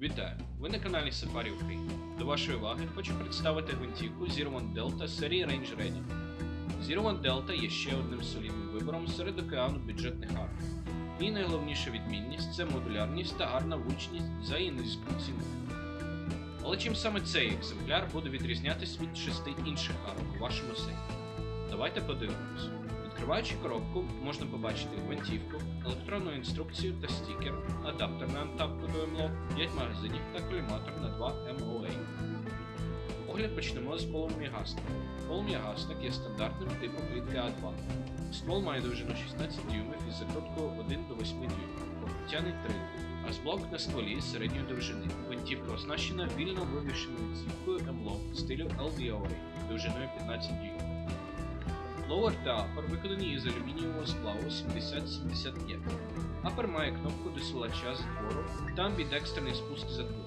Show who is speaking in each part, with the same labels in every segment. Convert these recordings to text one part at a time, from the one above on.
Speaker 1: Вітаю! Ви на каналі Safari Україна. До вашої уваги хочу представити гвинтівку One Delta серії Range Ready. Zero Delta є ще одним солідним вибором серед океану бюджетних армій. І найголовніша відмінність це модулярність та гарна влучність за її низьку ціну. Але чим саме цей екземпляр буде відрізнятись від шести інших арок у вашому сейфі? Давайте подивимось. Відкриваючи коробку, можна побачити гвинтівку, електронну інструкцію та стікер, адаптер на антапку до MLOG, 5 магазинів та коліматор на 2 MOA. Огляд почнемо з полум'ягасника. Полум'ягасник є стандартним типу клітки А2. Ствол має довжину 16 дюймів із закруткою 1 до 8 дюймів, покриття нейтрилу, а зблок на стволі середньої довжини. Гвинтівка оснащена вільно вивішеною цівкою MLOG стилю LVOA довжиною 15 дюймів. Лоуер та апер виконані із алюмінієвого скла 7075. Апер має кнопку досилача затвору та амбідекстерний спуск затвору.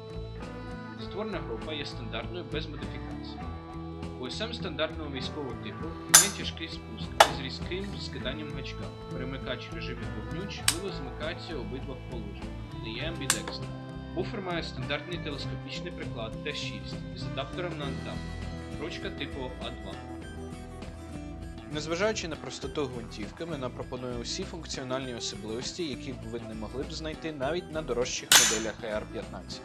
Speaker 1: Затворна група є стандартною без модифікацій. ОСМ стандартного військового типу має тяжкий спуск із різким скиданням гачка. Перемикач режимів вогню чутливо змикаються обидва положення. Не є амбідекстер. Буфер має стандартний телескопічний приклад Т6 із адаптером на антап. Ручка типу А2. Незважаючи на простоту гвинтівки, вона пропонує усі функціональні особливості, які б ви не могли б знайти навіть на дорожчих моделях AR-15.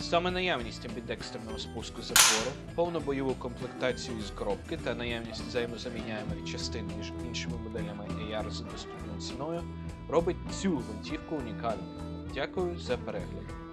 Speaker 1: Саме наявність амбідекстерного спуску затвору, повну бойову комплектацію з коробки та наявність взаємозаміняємих частин між іншими моделями AR за доступною ціною робить цю гвинтівку унікальною. Дякую за перегляд.